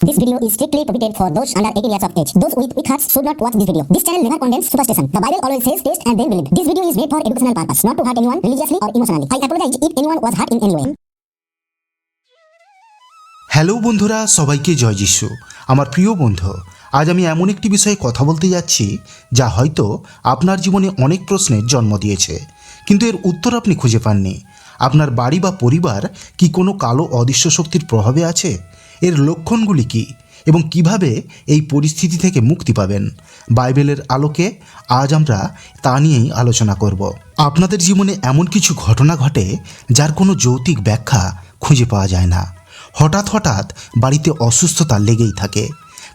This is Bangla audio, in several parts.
This video is strictly prohibited for those under 18 years of age. Those with weak hearts should not watch this video. This channel never condemns superstition. The Bible always says taste and then believe. This video is made for educational purpose, not to hurt anyone religiously or emotionally. I apologize if anyone was hurt in any way. Hello বন্ধুরা সবাইকে জয় যিশু আমার প্রিয় বন্ধু আজ আমি এমন একটি বিষয়ে কথা বলতে যাচ্ছি যা হয়তো আপনার জীবনে অনেক প্রশ্নের জন্ম দিয়েছে কিন্তু এর উত্তর আপনি খুঁজে পাননি আপনার বাড়ি বা পরিবার কি কোনো কালো অদৃশ্য শক্তির প্রভাবে আছে এর লক্ষণগুলি কি এবং কীভাবে এই পরিস্থিতি থেকে মুক্তি পাবেন? বাইবেলের আলোকে আজ আমরা তা নিয়েই আলোচনা করব। আপনাদের জীবনে এমন কিছু ঘটনা ঘটে যার কোনো যৌতিক ব্যাখ্যা খুঁজে পাওয়া যায় না। হঠাৎ হঠাৎ বাড়িতে অসুস্থতা লেগেই থাকে।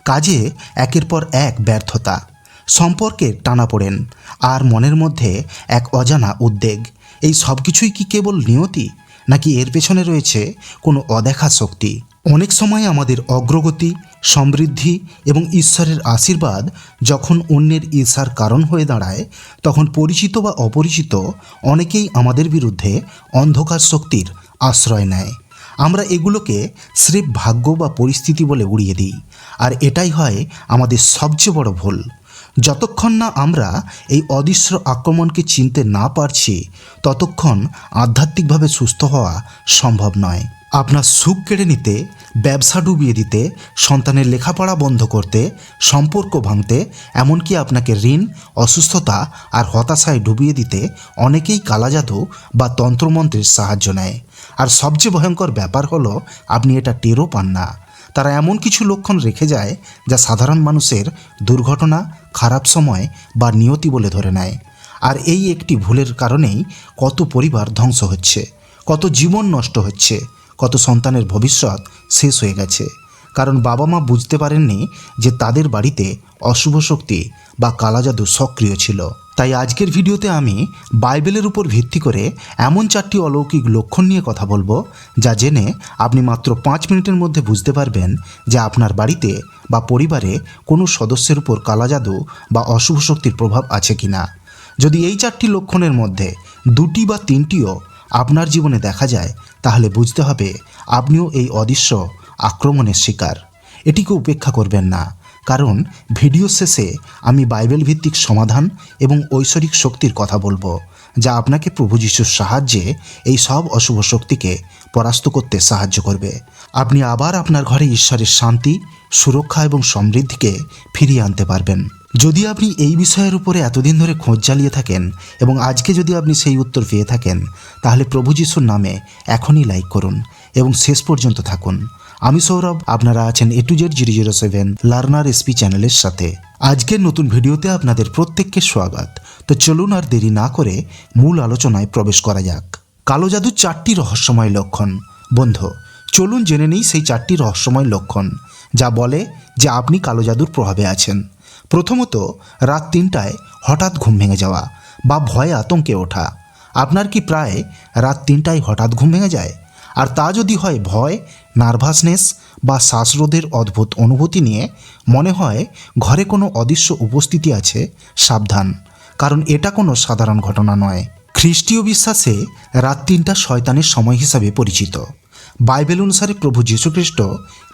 কাজে একের পর এক ব্যর্থতা। সম্পর্কে টানা পড়েন আর মনের মধ্যে এক অজানা উদ্বেগ। এই সব কিছুই কি কেবল নিয়তি নাকি এর পেছনে রয়েছে কোনো অদেখা শক্তি? অনেক সময় আমাদের অগ্রগতি, সমৃদ্ধি এবং ঈশ্বরের আশীর্বাদ যখন অন্যের ঈর্ষার কারণ হয়ে দাঁড়ায়, তখন পরিচিত বা অপরিচিত অনেকেই আমাদের বিরুদ্ধে অন্ধকার শক্তির আশ্রয় নেয়। আমরা এগুলোকে স্রেফ ভাগ্য বা পরিস্থিতি বলে উড়িয়ে দিই। আর এটাই হয় আমাদের সবচেয়ে বড় ভুল। যতক্ষণ না আমরা এই অদৃশ্য আক্রমণকে চিনতে না পারছি, ততক্ষণ আধ্যাত্মিকভাবে সুস্থ হওয়া সম্ভব নয়। আপনার সুখ কেড়ে নিতে, ব্যবসা ডুবিয়ে দিতে, সন্তানের লেখাপড়া বন্ধ করতে, সম্পর্ক ভাঙতে, এমনকি আপনাকে ঋণ, অসুস্থতা আর হতাশায় ডুবিয়ে দিতে অনেকেই কালাজাদু বা তন্ত্রমন্ত্রের সাহায্য নেয়। আর সবচেয়ে ভয়ঙ্কর ব্যাপার হলো, আপনি এটা টেরও পান না। তারা এমন কিছু লক্ষণ রেখে যায় যা সাধারণ মানুষের দুর্ঘটনা, খারাপ সময় বা নিয়তি বলে ধরে নেয়। আর এই একটি ভুলের কারণেই কত পরিবার ধ্বংস হচ্ছে, কত জীবন নষ্ট হচ্ছে কত সন্তানের ভবিষ্যৎ শেষ হয়ে গেছে। কারণ বাবা মা বুঝতে পারেননি যে তাদের বাড়িতে অশুভ শক্তি বা কালাজাদু সক্রিয় ছিল। তাই আজকের ভিডিওতে আমি বাইবেলের উপর ভিত্তি করে এমন চারটি অলৌকিক লক্ষণ নিয়ে কথা বলব, যা জেনে আপনি মাত্র পাঁচ মিনিটের মধ্যে বুঝতে পারবেন যে আপনার বাড়িতে বা পরিবারে কোনো সদস্যের উপর কালাজাদু বা অশুভ শক্তির প্রভাব আছে কিনা। যদি এই চারটি লক্ষণের মধ্যে দুটি বা তিনটিও আপনার জীবনে দেখা যায়, তাহলে বুঝতে হবে আপনিও এই অদৃশ্য আক্রমণের শিকার। এটিকে উপেক্ষা করবেন না, কারণ ভিডিও শেষে আমি বাইবেল ভিত্তিক সমাধান এবং ঐশ্বরিক শক্তির কথা বলব, যা আপনাকে প্রভু যিশুর সাহায্যে এই সব অশুভ শক্তিকে পরাস্ত করতে সাহায্য করবে। আপনি আবার আপনার ঘরে ঈশ্বরের শান্তি, সুরক্ষা এবং সমৃদ্ধিকে ফিরিয়ে আনতে পারবেন। যদি আপনি এই বিষয়ের উপরে এতদিন ধরে খোঁজ চালিয়ে থাকেন এবং আজকে যদি আপনি সেই উত্তর পেয়ে থাকেন, তাহলে প্রভু যিশুর নামে এখনই লাইক করুন এবং শেষ পর্যন্ত থাকুন। আমি সৌরভ, আপনারা আছেন A to Z zero zero seven learner SP চ্যানেলের সাথে। আজকের নতুন ভিডিওতে আপনাদের প্রত্যেককে স্বাগত। তো চলুন আর দেরি না করে মূল আলোচনায় প্রবেশ করা যাক। কালো জাদুর চারটি রহস্যময় লক্ষণ। বন্ধু, চলুন জেনে নেই সেই চারটি রহস্যময় লক্ষণ, যা বলে যে আপনি কালো জাদুর প্রভাবে আছেন। প্রথমত রাত তিনটায় হঠাৎ ঘুম ভেঙে যাওয়া বা ভয়ে আতঙ্কে ওঠা। আপনার কি প্রায় রাত তিনটায় হঠাৎ ঘুম ভেঙে যায়? আর তা যদি হয় ভয়, নার্ভাসনেস বা শ্বাসরোধের অদ্ভুত অনুভূতি নিয়ে মনে হয় ঘরে কোনো অদৃশ্য উপস্থিতি আছে, সাবধান। কারণ এটা কোনো সাধারণ ঘটনা নয়। খ্রিস্টীয় বিশ্বাসে রাত তিনটা শয়তানের সময় হিসাবে পরিচিত। বাইবেল অনুসারে প্রভু যীশুখ্রিস্ট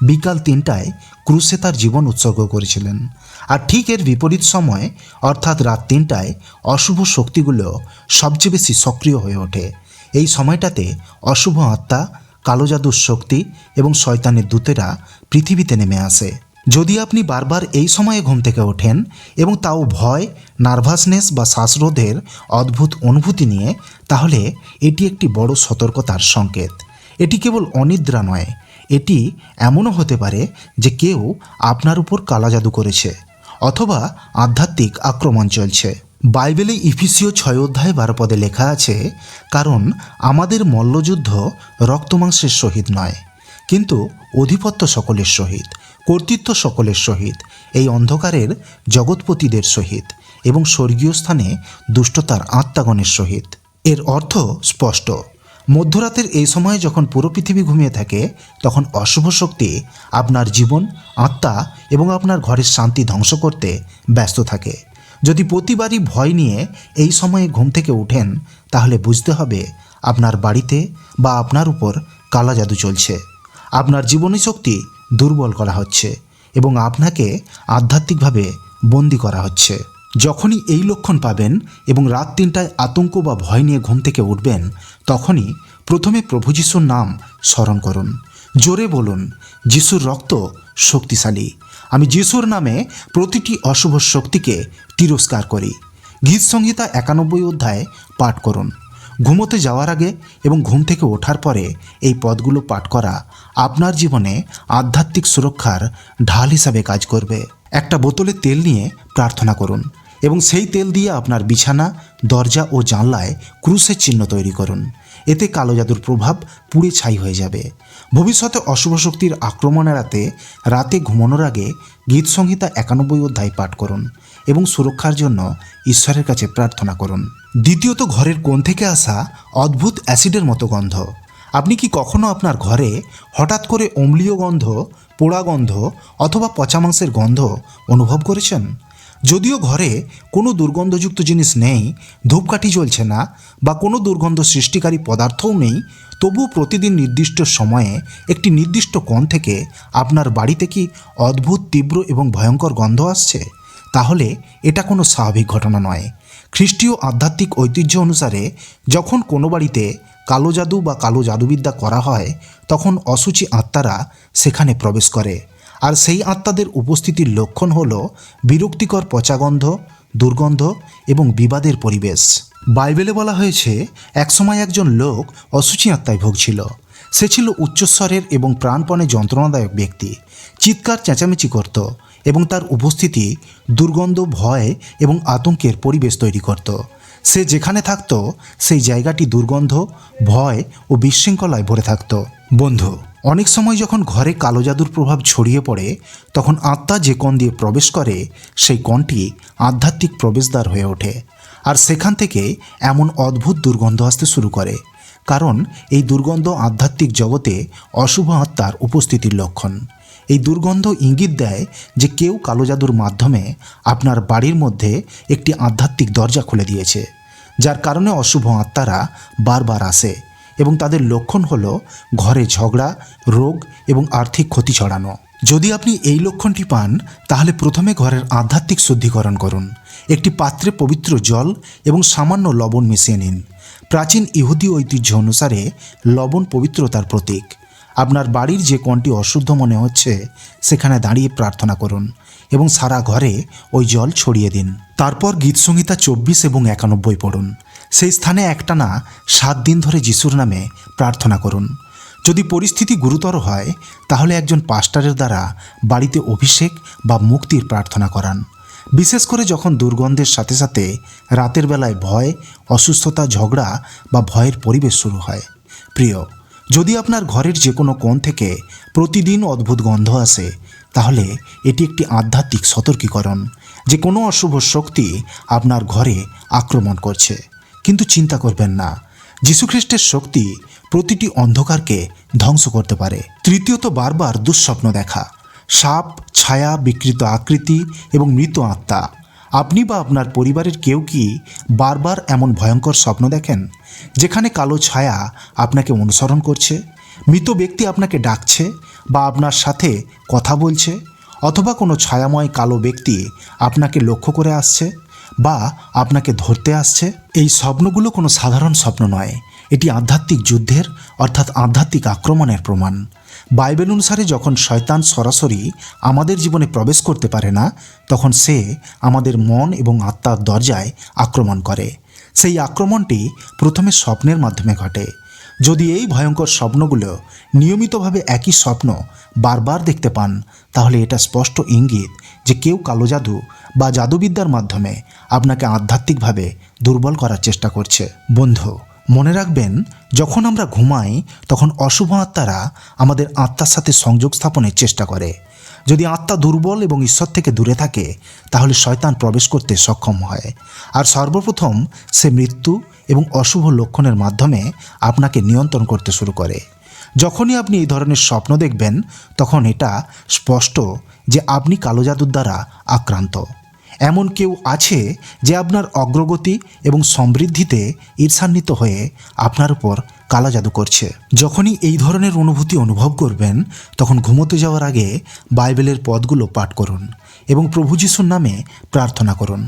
বিকাল তিনটায় ক্রুশে তার জীবন উৎসর্গ করেছিলেন। আর ঠিক এর বিপরীত সময়, অর্থাৎ রাত তিনটায়, অশুভ শক্তিগুলো সবচেয়ে বেশি সক্রিয় হয়ে ওঠে। এই সময়টাতে অশুভ আত্মা, কালো জাদুর শক্তি এবং শয়তানের দূতেরা পৃথিবীতে নেমে আসে। যদি আপনি বারবার এই সময়ে ঘুম থেকে ওঠেন এবং তাও ভয়, নার্ভাসনেস বা শ্বাসরোধের অদ্ভুত অনুভূতি নিয়ে, তাহলে এটি একটি বড় সতর্কতার সংকেত। এটি কেবল অনিদ্রা নয়, এটি এমনও হতে পারে যে কেউ আপনার উপর কালা জাদু করেছে। অথবা আধ্যাত্মিক আক্রমণ চলছে। বাইবেলে ইফিসীয় ছয় অধ্যায় বারো পদে লেখা আছে, কারণ আমাদের মল্লযুদ্ধ রক্তমাংসের সহিত নয়, কিন্তু অধিপত্য সকলের সহিত, কর্তৃত্ব সকলের সহিত, এই অন্ধকারের জগৎপতিদের সহিত এবং স্বর্গীয় স্থানে দুষ্টতার আত্মাগণের সহিত। এর অর্থ স্পষ্ট। মধ্যরাতের এই সময়ে যখন পুরো পৃথিবী ঘুমিয়ে থাকে, তখন অশুভ শক্তি আপনার জীবন, আত্মা এবং আপনার ঘরের শান্তি ধ্বংস করতে ব্যস্ত থাকে। যদি প্রতিবারই ভয় নিয়ে এই সময়ে ঘুম থেকে উঠেন তাহলে বুঝতে হবে আপনার বাড়িতে বা আপনার উপর কালা জাদু চলছে। আপনার জীবনী শক্তি দুর্বল করা হচ্ছে এবং আপনাকে আধ্যাত্মিকভাবে বন্দি করা হচ্ছে। যখনই এই লক্ষণ পাবেন এবং রাত তিনটায় আতঙ্ক বা ভয় নিয়ে ঘুম থেকে উঠবেন, তখনই প্রথমে প্রভু যিশুর নাম স্মরণ করুন। জোরে বলুন, যিশুর রক্ত শক্তিশালী। আমি যিশুর নামে প্রতিটি অশুভ শক্তিকে তিরস্কার করি। গীত সংহিতা একানব্বই অধ্যায় পাঠ করুন। ঘুমোতে যাওয়ার আগে এবং ঘুম থেকে ওঠার পরে এই পদগুলো পাঠ করা আপনার জীবনে আধ্যাত্মিক সুরক্ষার ঢাল হিসাবে কাজ করবে। একটা বোতলে তেল নিয়ে প্রার্থনা করুন। এবং সেই তেল দিয়ে আপনার বিছানা, দরজা ও জানলায় ক্রুশের চিহ্ন তৈরি করুন। এতে কালো জাদুর প্রভাব পুড়ে ছাই হয়ে যাবে। ভবিষ্যতে অশুভ শক্তির আক্রমণ এড়াতে রাতে ঘুমানোর আগে গীত সংহিতা একানব্বই অধ্যায় পাঠ করুন এবং সুরক্ষার জন্য ঈশ্বরের কাছে প্রার্থনা করুন। দ্বিতীয়ত, ঘরের কোণ থেকে আসা অদ্ভুত অ্যাসিডের মতো গন্ধ। আপনি কি কখনো আপনার ঘরে হঠাৎ করে অম্লীয় গন্ধ, পোড়া গন্ধ অথবা পচা মাংসের গন্ধ অনুভব করেছেন? যদিও ঘরে কোনো দুর্গন্ধযুক্ত জিনিস নেই, ধূপকাঠি জ্বলছে না বা কোনো দুর্গন্ধ সৃষ্টিকারী পদার্থও নেই, তবুও প্রতিদিন নির্দিষ্ট সময়ে একটি নির্দিষ্ট কোণ থেকে আপনার বাড়িতে কি অদ্ভুত, তীব্র এবং ভয়ঙ্কর গন্ধ আসছে? তাহলে এটা কোনো স্বাভাবিক ঘটনা নয়। খ্রিস্টীয় আধ্যাত্মিক ঐতিহ্য অনুসারে যখন কোনো বাড়িতে কালো জাদু বা কালো জাদুবিদ্যা করা হয়, তখন অসুচি আত্মারা সেখানে প্রবেশ করে। আর সেই আত্মাদের উপস্থিতির লক্ষণ হল বিরক্তিকর পচাগন্ধ, দুর্গন্ধ এবং বিবাদের পরিবেশ। বাইবেলে বলা হয়েছে, একসময় একজন লোক অসুচি আত্মায় ভুগছিল। সে ছিল উচ্চস্বরের এবং প্রাণপণে যন্ত্রণাদায়ক ব্যক্তি। চিৎকার চেঁচামেচি করত এবং তার উপস্থিতি দুর্গন্ধ, ভয় এবং আতঙ্কের পরিবেশ তৈরি করত। সে যেখানে থাকত, সেই জায়গাটি দুর্গন্ধ, ভয় ও বিশৃঙ্খলায় ভরে থাকত। বন্ধু অনেক সময় যখন ঘরে কালো জাদুর প্রভাব ছড়িয়ে পড়ে, তখন আত্মা যে কণ দিয়ে প্রবেশ করে, সেই কণটি আধ্যাত্মিক প্রবেশদ্বার হয়ে ওঠে। আর সেখান থেকে এমন অদ্ভুত দুর্গন্ধ আসতে শুরু করে, কারণ এই দুর্গন্ধ আধ্যাত্মিক জগতে অশুভ আত্মার উপস্থিতির লক্ষণ। এই দুর্গন্ধ ইঙ্গিত দেয় যে কেউ কালো জাদুর মাধ্যমে আপনার বাড়ির মধ্যে একটি আধ্যাত্মিক দরজা খুলে দিয়েছে, যার কারণে অশুভ আত্মারা বারবার আসে। এবং তাদের লক্ষণ হল ঘরে ঝগড়া, রোগ এবং আর্থিক ক্ষতি ছড়ানো। যদি আপনি এই লক্ষণটি পান, তাহলে প্রথমে ঘরের আধ্যাত্মিক শুদ্ধিকরণ করুন। একটি পাত্রে পবিত্র জল এবং সামান্য লবণ মিশিয়ে নিন। প্রাচীন ইহুদি ঐতিহ্য অনুসারে লবণ পবিত্রতার প্রতীক। আপনার বাড়ির যে কোণটি অশুদ্ধ মনে হচ্ছে, সেখানে দাঁড়িয়ে প্রার্থনা করুন এবং সারা ঘরে ওই জল ছড়িয়ে দিন। তারপর গীতসংহিতা চব্বিশ এবং একানব্বই পড়ুন। সেই স্থানে একটানা সাত দিন ধরে যিশুর নামে প্রার্থনা করুন। যদি পরিস্থিতি গুরুতর হয়, তাহলে একজন পাস্টারের দ্বারা বাড়িতে অভিষেক বা মুক্তির প্রার্থনা করান। বিশেষ করে যখন দুর্গন্ধের সাথে সাথে রাতের বেলায় ভয়, অসুস্থতা, ঝগড়া বা ভয়ের পরিবেশ শুরু হয়। প্রিয়, যদি আপনার ঘরের যে কোনো কোণ থেকে প্রতিদিন অদ্ভুত গন্ধ আসে, তাহলে এটি একটি আধ্যাত্মিক সতর্কীকরণ। যে কোনো অশুভ শক্তি আপনার ঘরে আক্রমণ করছে। কিন্তু চিন্তা করবেন না। যীশুখ্রিস্টের শক্তি প্রতিটি অন্ধকারকে ধ্বংস করতে পারে। তৃতীয়ত বারবার দুঃস্বপ্ন দেখা। সাপ, ছায়া, বিকৃত আকৃতি এবং মৃত আত্মা। আপনি বা আপনার পরিবারের কেউ কি বারবার এমন ভয়ঙ্কর স্বপ্ন দেখেন? যেখানে কালো ছায়া আপনাকে অনুসরণ করছে? মৃত ব্যক্তি আপনাকে ডাকছে বা আপনার সাথে কথা বলছে? অথবা কোনো ছায়াময় কালো ব্যক্তি আপনাকে লক্ষ্য করে আসছে? বা আপনাকে ধরতে আসছে, এই স্বপ্নগুলো কোনো সাধারণ স্বপ্ন নয়। এটি আধ্যাত্মিক যুদ্ধের, অর্থাৎ আধ্যাত্মিক আক্রমণের প্রমাণ। বাইবেল অনুসারে যখন শয়তান সরাসরি আমাদের জীবনে প্রবেশ করতে পারে না, তখন সে আমাদের মন এবং আত্মার দরজায় আক্রমণ করে। সেই আক্রমণটি প্রথমে স্বপ্নের মাধ্যমে ঘটে। যদি এই ভয়ঙ্কর স্বপ্নগুলো নিয়মিতভাবে একই স্বপ্ন বারবার দেখতে পান, তাহলে এটা স্পষ্ট ইঙ্গিত যে কেউ কালো জাদু বা জাদুবিদ্যার মাধ্যমে আপনাকে আধ্যাত্মিকভাবে দুর্বল করার চেষ্টা করছে। বন্ধু মনে রাখবেন, যখন আমরা ঘুমাই, তখন অশুভ আত্মারা আমাদের আত্মার সাথে সংযোগ স্থাপনের চেষ্টা করে। যদি আত্মা দুর্বল এবং ঈশ্বর থেকে দূরে থাকে, তাহলে শয়তান প্রবেশ করতে সক্ষম হয়। আর সর্বপ্রথম সে মৃত্যু এবং অশুভ লক্ষণের মাধ্যমে আপনাকে নিয়ন্ত্রণ করতে শুরু করে। যখনই আপনি এই ধরনের স্বপ্ন দেখবেন, তখন এটা স্পষ্ট যে আপনি কালো জাদুর দ্বারা আক্রান্ত। এমন কেউ আছে যে আপনার অগ্রগতি এবং সমৃদ্ধিতে ঈর্ষান্বিত হয়ে আপনার উপর কালা জাদু করছে। যখনই এই ধরনের অনুভূতি অনুভব করবেন, তখন ঘুমোতে যাওয়ার আগে বাইবেলের পদগুলো পাঠ করুন এবং প্রভু যিশুর নামে প্রার্থনা করুন।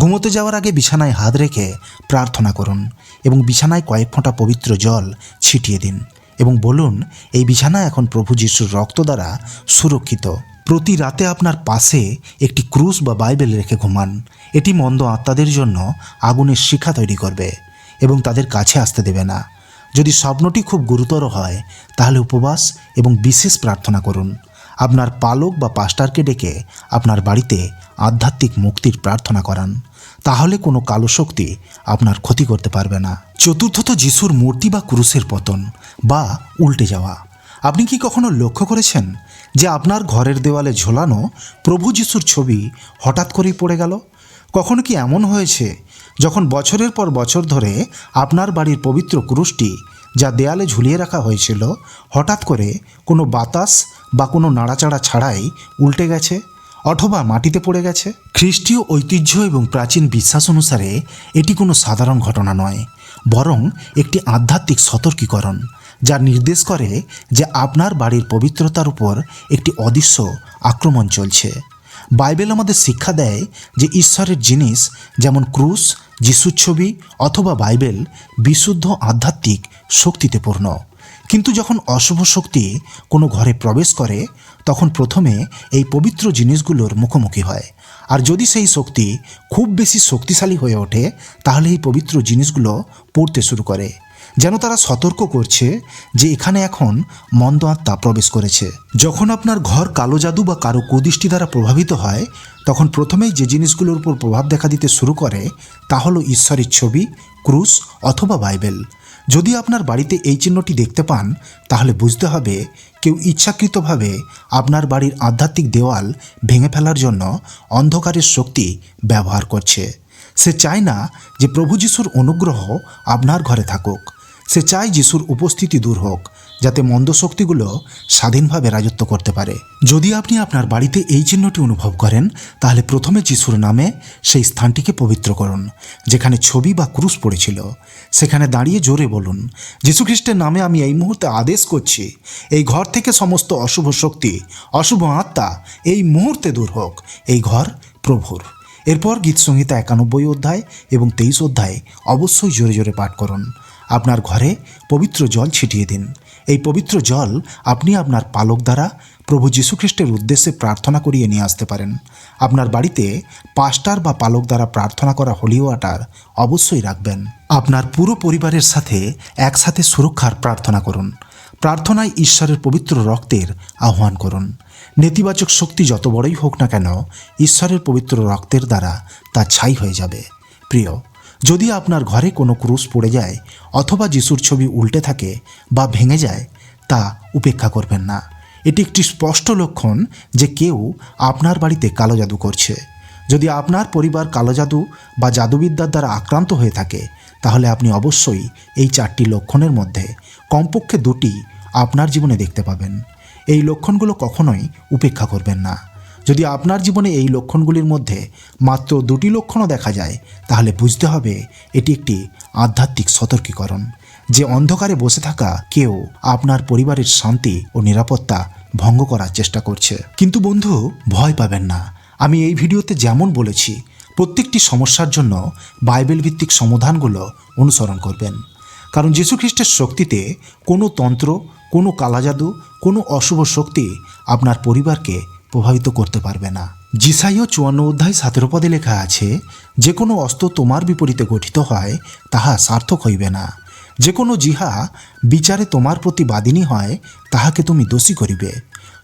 ঘুমোতে যাওয়ার আগে বিছানায় হাত রেখে প্রার্থনা করুন এবং বিছানায় কয়েক ফোঁটা পবিত্র জল ছিটিয়ে দিন এবং বলুন, এই বিছানা এখন প্রভু যিশুর রক্ত দ্বারা সুরক্ষিত প্রতি রাতে আপনার পাশে একটি ক্রুশ বা বাইবেল রেখে ঘুমান। এটি মন্দ আত্মাদের জন্য আগুনের শিখা তৈরি করবে এবং তাদের কাছে আসতে দেবে না। যদি স্বপ্নটি খুব গুরুতর হয়, তাহলে উপবাস এবং বিশেষ প্রার্থনা করুন। আপনার পালক বা পাস্টারকে ডেকে আপনার বাড়িতে আধ্যাত্মিক মুক্তির প্রার্থনা করান। তাহলে কোনো কালো শক্তি আপনার ক্ষতি করতে পারবে না। চতুর্থত যিশুর মূর্তি বা ক্রুশের পতন বা উল্টে যাওয়া। আপনি কি কখনো লক্ষ্য করেছেন যে আপনার ঘরের দেওয়ালে ঝোলানো প্রভু যিশুর ছবি হঠাৎ করেই পড়ে গেল? কখনো কি এমন হয়েছে যখন বছরের পর বছর ধরে আপনার বাড়ির পবিত্র ক্রুশটি যা দেয়ালে ঝুলিয়ে রাখা হয়েছিল, হঠাৎ করে কোনো বাতাস বা কোনো নাড়াচাড়া ছাড়াই উল্টে গেছে অথবা মাটিতে পড়ে গেছে? খ্রিস্টীয় ঐতিহ্য এবং প্রাচীন বিশ্বাস অনুসারে এটি কোনো সাধারণ ঘটনা নয়, বরং একটি আধ্যাত্মিক সতর্কীকরণ। যা নির্দেশ করে যে আপনার বাড়ির পবিত্রতার উপর একটি অদৃশ্য আক্রমণ চলছে। বাইবেল আমাদের শিক্ষা দেয় যে ঈশ্বরের জিনিস যেমন ক্রুশ, যিশুর ছবি অথবা বাইবেল বিশুদ্ধ আধ্যাত্মিক শক্তিতে পূর্ণ। কিন্তু যখন অশুভ শক্তি কোনো ঘরে প্রবেশ করে, তখন প্রথমে এই পবিত্র জিনিসগুলোর মুখোমুখি হয়। আর যদি সেই শক্তি খুব বেশি শক্তিশালী হয়ে ওঠে, তাহলে এই পবিত্র জিনিসগুলো পড়তে শুরু করে। যেন তারা সতর্ক করছে যে এখানে এখন মন্দ আত্মা প্রবেশ করেছে। যখন আপনার ঘর কালো জাদু বা কারও কুদৃষ্টি দ্বারা প্রভাবিত হয়, তখন প্রথমেই যে জিনিসগুলোর উপর প্রভাব দেখা দিতে শুরু করে, তা হলো ঈশ্বরের ছবি, ক্রুশ অথবা বাইবেল। যদি আপনার বাড়িতে এই চিহ্নটি দেখতে পান, তাহলে বুঝতে হবে কেউ ইচ্ছাকৃতভাবে আপনার বাড়ির আধ্যাত্মিক দেওয়াল ভেঙে ফেলার জন্য অন্ধকারের শক্তি ব্যবহার করছে। সে চায় না যে প্রভু যিশুর অনুগ্রহ আপনার ঘরে থাকুক। সে চায় যিশুর উপস্থিতি দূর হোক, যাতে মন্দ শক্তিগুলো স্বাধীনভাবে রাজত্ব করতে পারে। যদি আপনি আপনার বাড়িতে এই চিহ্নটি অনুভব করেন, তাহলে প্রথমে যিশুর নামে সেই স্থানটিকে পবিত্র করুন, যেখানে ছবি বা ক্রুশ পড়েছিল। সেখানে দাঁড়িয়ে জোরে বলুন যীশু খ্রিস্টের নামে আমি এই মুহূর্তে আদেশ করছি, এই ঘর থেকে সমস্ত অশুভ শক্তি, অশুভ আত্মা এই মুহূর্তে দূর হোক। এই ঘর প্রভুর। এরপর গীতসংহিতা একানব্বই অধ্যায় এবং তেইশ অধ্যায় অবশ্যই জোরে জোরে পাঠ করুন। আপনার ঘরে পবিত্র জল ছিটিয়ে দিন। এই পবিত্র জল আপনি আপনার পালক দ্বারা প্রভু যীশুখ্রিস্টের উদ্দেশ্যে প্রার্থনা করিয়ে নিয়ে আসতে পারেন। আপনার বাড়িতে পাস্টার বা পালক দ্বারা প্রার্থনা করা হোলি ওয়াটার অবশ্যই রাখবেন। আপনার পুরো পরিবারের সাথে একসাথে সুরক্ষার প্রার্থনা করুন। প্রার্থনায় ঈশ্বরের পবিত্র রক্তের আহ্বান করুন। নেতিবাচক শক্তি যত বড়ই হোক না কেন, ঈশ্বরের পবিত্র রক্তের দ্বারা তা ছাই হয়ে যাবে। প্রিয় যদি আপনার ঘরে কোনো ক্রুশ পড়ে যায় অথবা যিশুর ছবি উল্টে থাকে বা ভেঙে যায়, তা উপেক্ষা করবেন না। এটি একটি স্পষ্ট লক্ষণ যে কেউ আপনার বাড়িতে কালো জাদু করছে। যদি আপনার পরিবার কালো জাদু বা জাদুবিদ্যার দ্বারা আক্রান্ত হয়ে থাকে, তাহলে আপনি অবশ্যই এই চারটি লক্ষণের মধ্যে কমপক্ষে দুটি আপনার জীবনে দেখতে পাবেন। এই লক্ষণগুলো কখনোই উপেক্ষা করবেন না। যদি আপনার জীবনে এই লক্ষণগুলির মধ্যে মাত্র দুটি লক্ষণও দেখা যায়, তাহলে বুঝতে হবে এটি একটি আধ্যাত্মিক সতর্কীকরণ, যে অন্ধকারে বসে থাকা কেউ আপনার পরিবারের শান্তি ও নিরাপত্তা ভঙ্গ করার চেষ্টা করছে। কিন্তু বন্ধু, ভয় পাবেন না। আমি এই ভিডিওতে যেমন বলেছি, প্রত্যেকটি সমস্যার জন্য বাইবেল ভিত্তিক সমাধানগুলো অনুসরণ করবেন। কারণ যীশুখ্রিস্টের শক্তিতে কোনো তন্ত্র, কোনো কালাজাদু, কোনো অশুভ শক্তি আপনার পরিবারকে প্রভাবিত করতে পারবে না। জিসাইও চুয়ান্ন অধ্যায় সতেরো পদে লেখা আছে, যে কোনো অস্ত্র তোমার বিপরীতে গঠিত হয়, তাহা সার্থক হইবে না। যে কোনো জিহা বিচারে তোমার প্রতি বাদিনী হয়, তাহাকে তুমি দোষী করিবে।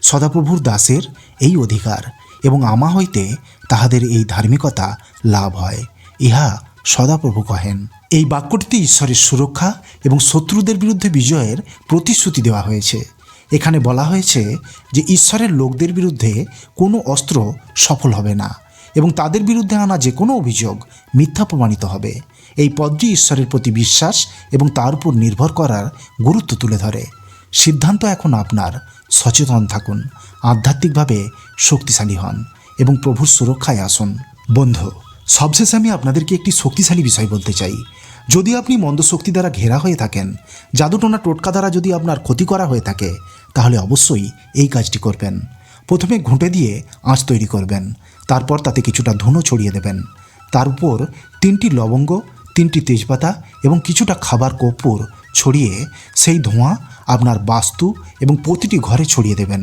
সদাপ্রভুর দাসের এই অধিকার এবং আমা হইতে তাহাদের এই ধার্মিকতা লাভ হয়। ইহা সদাপ্রভু কহেন। এই বাক্যটিতে ঈশ্বরের সুরক্ষা এবং শত্রুদের বিরুদ্ধে বিজয়ের প্রতিশ্রুতি দেওয়া হয়েছে। এখানে বলা হয়েছে যে ঈশ্বরের লোকদের বিরুদ্ধে কোনো অস্ত্র সফল হবে না এবং তাদের বিরুদ্ধে আনা যে কোনো অভিযোগ মিথ্যা প্রমাণিত হবে। এই পদটি ঈশ্বরের প্রতি বিশ্বাস এবং তার উপর নির্ভর করার গুরুত্ব তুলে ধরে। সিদ্ধান্ত এখন আপনার। সচেতন থাকুন। আধ্যাত্মিকভাবে শক্তিশালী হন এবং প্রভুর সুরক্ষায় আসুন। বন্ধু, সবশেষে আমি আপনাদেরকে একটি শক্তিশালী বিষয় বলতে চাই। যদি আপনি মন্দ শক্তি দ্বারা ঘেরা হয়ে থাকেন, জাদুটোনা টোটকা দ্বারা যদি আপনার ক্ষতি করা হয়ে থাকে, তাহলে অবশ্যই এই কাজটি করবেন। প্রথমে ঘুঁটে দিয়ে আঁচ তৈরি করবেন, তারপর তাতে কিছুটা ধুনো ছড়িয়ে দেবেন। তার উপর তিনটি লবঙ্গ, তিনটি তেজপাতা এবং কিছুটা খাবার কর্পূর ছড়িয়ে সেই ধোঁয়া আপনার বাস্তু এবং প্রতিটি ঘরে ছড়িয়ে দেবেন।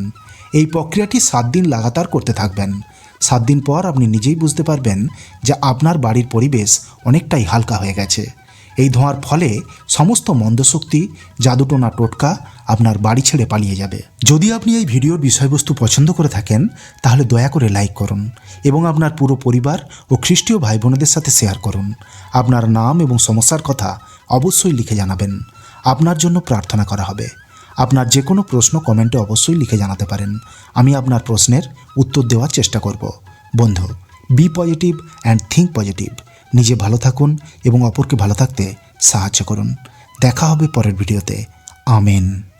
এই প্রক্রিয়াটি সাত দিন লাগাতার করতে থাকবেন। সাত দিন পর আপনি নিজেই বুঝতে পারবেন যে আপনার বাড়ির পরিবেশ অনেকটাই হালকা হয়ে গেছে। এই ধোঁয়ার ফলে সমস্ত মন্দশক্তি, জাদুটোনা টোটকা আপনার বাড়ি ছেড়ে পালিয়ে যাবে। যদি আপনি এই ভিডিওর বিষয়বস্তু পছন্দ করে থাকেন, তাহলে দয়া করে লাইক করুন এবং আপনার পুরো পরিবার ও খ্রিস্টীয় ভাই বোনেদের সাথে শেয়ার করুন। আপনার নাম এবং সমস্যার কথা অবশ্যই লিখে জানাবেন। আপনার জন্য প্রার্থনা করা হবে। আপনার যে কোনো প্রশ্ন কমেন্টে অবশ্যই লিখে জানাতে পারেন। আমি আপনার প্রশ্নের উত্তর দেওয়ার চেষ্টা করব। বন্ধু be positive and think positive নিজে ভালো থাকুন এবং অপরকে ভালো থাকতে সাহায্য করুন। দেখা হবে পরের ভিডিওতে। আমেন।